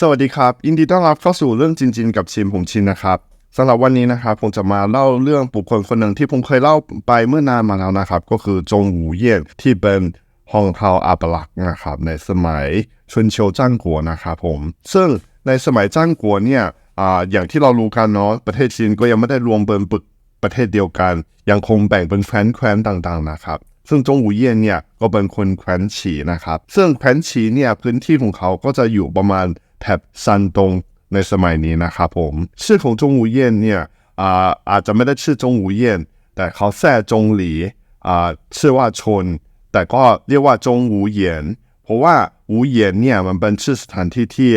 สวัสดีครับ ยินดีต้อนรับเข้าสู่เรื่องจริงๆกับชิมผมชินนะครับสำหรับวันนี้นะครับผมจะมาเล่าเรื่องบุคคลคนหนึ่งที่ผมเคยเล่าไปเมื่อนานมาแล้วนะครับ ก็คือจงหูเยี่ยนที่เป็นฮองเทาอาปลักนะครับในสมัยชุนเชียวจ้างกัวนะครับผม ซึ่งในสมัยจ้างกัวเนี่ยอ่าอย่างที่เรารู้กันเนาะประเทศจีนก็ยังไม่ได้รวมเป็นปึกประเทศเดียวกัน ยังคงแบ่งเป็นแคว้นแคว้นต่างๆนะครับซึ่งจงหูเยี่ยนเนี่ยก็เป็นคนแคว้นฉีนะครับ ซึ่งแคว้นฉีเนี่ยพื้นที่ของเขาก็จะอยู่ประมาณ แถบซันตงในสมัยนี้นะครับผมชื่อของจงหูเยี่ยนเนี่ยอ่าอาจจะไม่ได้ชื่อจงหูเยี่ยนแต่เขาแท้จงหลีอ่าชื่อว่าชน แต่ก็เรียกว่าจงหูเยียนเพราะว่าหูเยียนเนี่ยมันเป็นชื่อสถานที่ที่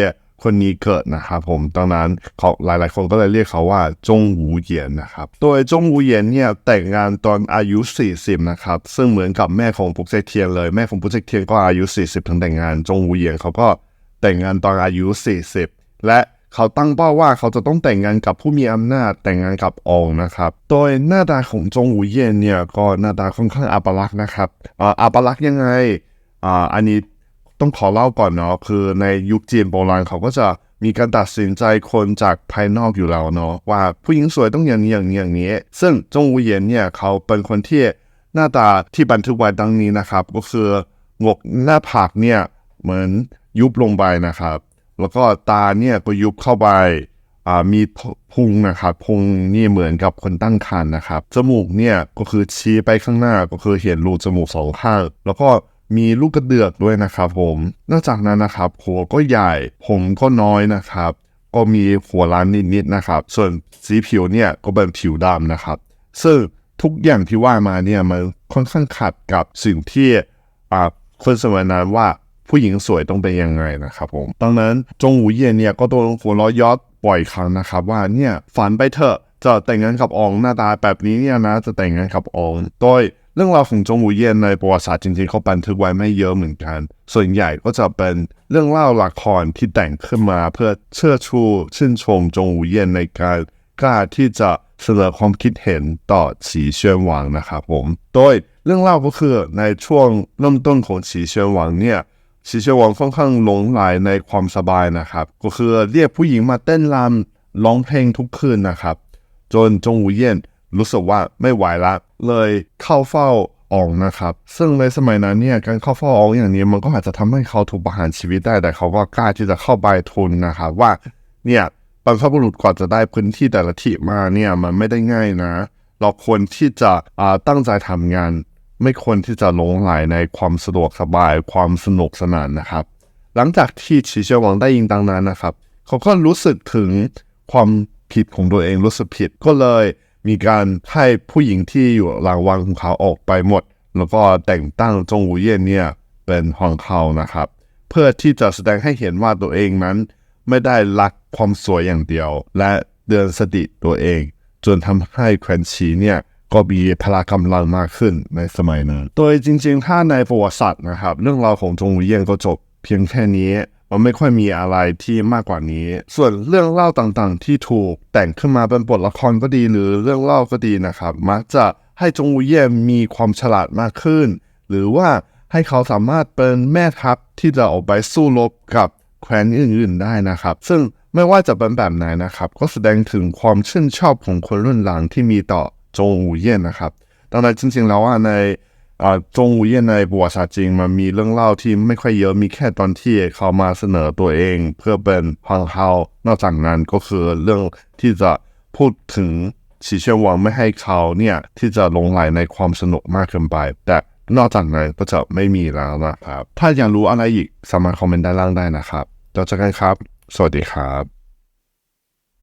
คนนี้เกิดนะครับผมดังนั้นเขาหลายๆ คนก็เลยเรียกเขาว่าจงหูเยียนนะครับโดยจงหูเยียนเนี่ยแต่งงานตอนอายุ 40 นะครับ ซึ่งเหมือนกับแม่ของปุกเซกเทียนเลย แม่ของปุกเซกเทียนก็อายุ 40 ถึงแต่งงาน จงหูเยียนเขาก็ แต่งงานตอนอายุ 40 และเขาตั้งเป้าว่าเขาจะต้องแต่งงานกับผู้มีอำนาจแต่งงานกับองนะครับ โดยหน้าตาของจงหูเย่นเนี่ยก็หน้าตาค่อนข้างอัปลักษณ์นะครับอ่าอัปลักษณ์ยังไงอ่าอันนี้ต้องขอเล่าก่อนเนาะคือในยุคจีนโบราณเขาก็จะมีการตัดสินใจคนจากภายนอกอยู่แล้วเนาะว่าผู้หญิงสวยต้องอย่างนี้อย่างนี้อย่างนี้ ซึ่งจงหูเย่นเนี่ยเขาเป็นคนที่หน้าตาที่บันทึกไว้ดังนี้นะครับ ก็คืองกหน้าผากเนี่ยเหมือน ยุบลงไปนะครับ แล้วก็ตาเนี่ยก็ยุบเข้าไปมีพุงนะครับพุงนี่เหมือนกับคนตั้งครรภ์นะครับ จมูกเนี่ยก็คือชี้ไปข้างหน้าก็คือเห็นรูจมูกสองข้างแล้วก็มีลูกกระเดือกด้วยนะครับผมนอกจากนั้นนะครับหัวก็ใหญ่ผมก็น้อยนะครับ ก็มีหัวล้านนิดๆนะครับ ส่วนสีผิวเนี่ยก็เป็นผิวดำนะครับ ซึ่งทุกอย่างที่ว่ามาเนี่ยมันค่อนข้างขัดกับสิ่งที่คนสมัยนั้นว่า ผู้หญิงสวยต้องเป็นยังไงนะครับผมดังนั้นจงหูเยี่ยนเนี่ยก็โดนหัวล้อยอดบ่อยครั้งนะครับว่าเนี่ยฝันไปเถอะจะแต่งงานกับอองหน้าตาแบบนี้เนี่ยนะจะแต่งงานกับอองโดยเรื่องราวของจงหูเยี่ยนในประวัติศาสตร์จริงๆเขาบันทึกไว้ไม่เยอะเหมือนกัน ส่วนใหญ่ก็จะเป็นเรื่องเล่าละครที่แต่งขึ้นมาเพื่อเชิดชูชื่นชมจงหูเยี่ยนในการกล้าที่จะเสนอความคิดเห็นต่อฉีเชียนหวางนะครับผม โดยเรื่องเล่าก็คือในช่วงเริ่มต้นของฉีเชียนหวางเนี่ย ชิเชวองค่อนข้างหลงไหลในความสบายนะครับ ก็คือเรียกผู้หญิงมาเต้นรำร้องเพลงทุกคืนนะครับ จนจงหูเยี่ยนรู้สึกว่าไม่ไหวละเลยเข้าเฝ้าอองนะครับ ซึ่งในสมัยนั้นเนี่ยการเข้าเฝ้าอองอย่างนี้มันก็อาจจะทำให้เขาถูกประหารชีวิตได้แต่เขาก็กล้าที่จะเข้าไปทุนนะครับ ว่าเนี่ยบรรพบุรุษกว่าจะได้พื้นที่แต่ละที่มาเนี่ยมันไม่ได้ง่ายนะ เราควรที่จะตั้งใจทำงาน ไม่ควรที่จะหลงไหลในความสะดวกสบายความสนุกสนานนะครับ หลังจากที่ฉีเชียวหวังได้ยิงดังนั้นนะครับ เขาก็รู้สึกถึงความผิดของตัวเองรู้สึกผิดก็เลยมีการให้ผู้หญิงที่อยู่หลังวังของเขาออกไปหมด แล้วก็แต่งตั้งจงหูเย่นเนี่ยเป็นฮองเขานะครับ เพื่อที่จะแสดงให้เห็นว่าตัวเองนั้น ไม่ได้รักความสวยอย่างเดียว และเตือนสติตัวเอง จนทำให้แควนชีเนี่ย ก็มีพละกำลังมากขึ้นในสมัยนั้น โดยจริง ๆ ถ้าในประวัติศาสตร์นะครับ เรื่องราวของจงหูเยี่ยนก็จบเพียงแค่นี้ มันไม่ค่อยมีอะไรที่มากกว่านี้ ส่วนเรื่องเล่าต่างๆ ที่ถูกแต่งขึ้นมาเป็นบทละครก็ดีหรือเรื่องเล่าก็ดีนะครับ มักจะให้จงหูเยี่ยนมีความฉลาดมากขึ้น หรือว่าให้เขาสามารถเป็นแม่ทัพที่จะออกไปสู้รบกับแคว้นอื่นๆได้นะครับ ซึ่งไม่ว่าจะเป็นแบบไหนนะครับ ก็แสดงถึงความชื่นชอบของคนรุ่นหลังที่มีต่อ จงหูเย่นนะครับดังนั้นจริงๆแล้วว่าในอ่าจงหูเย่นในประวัติศาสตร์จริง มันมีเรื่องเล่าที่ไม่ค่อยเยอะมีแค่ตอนที่เขามาเสนอตัวเอง เพื่อเป็นพังเฮานอกจากนั้นก็คือเรื่องที่จะพูดถึงฉีเชียวหวังไม่ให้เขาเนี่ยที่จะลงไหลในความสนุกมากเกินไป แต่นอกจากนั้นก็จะไม่มีแล้วนะครับ ถ้าอยากรู้อะไรอีกสามารถคอมเมนต์ด้านล่างได้นะครับแล้วเจอกันครับ สวัสดีครับ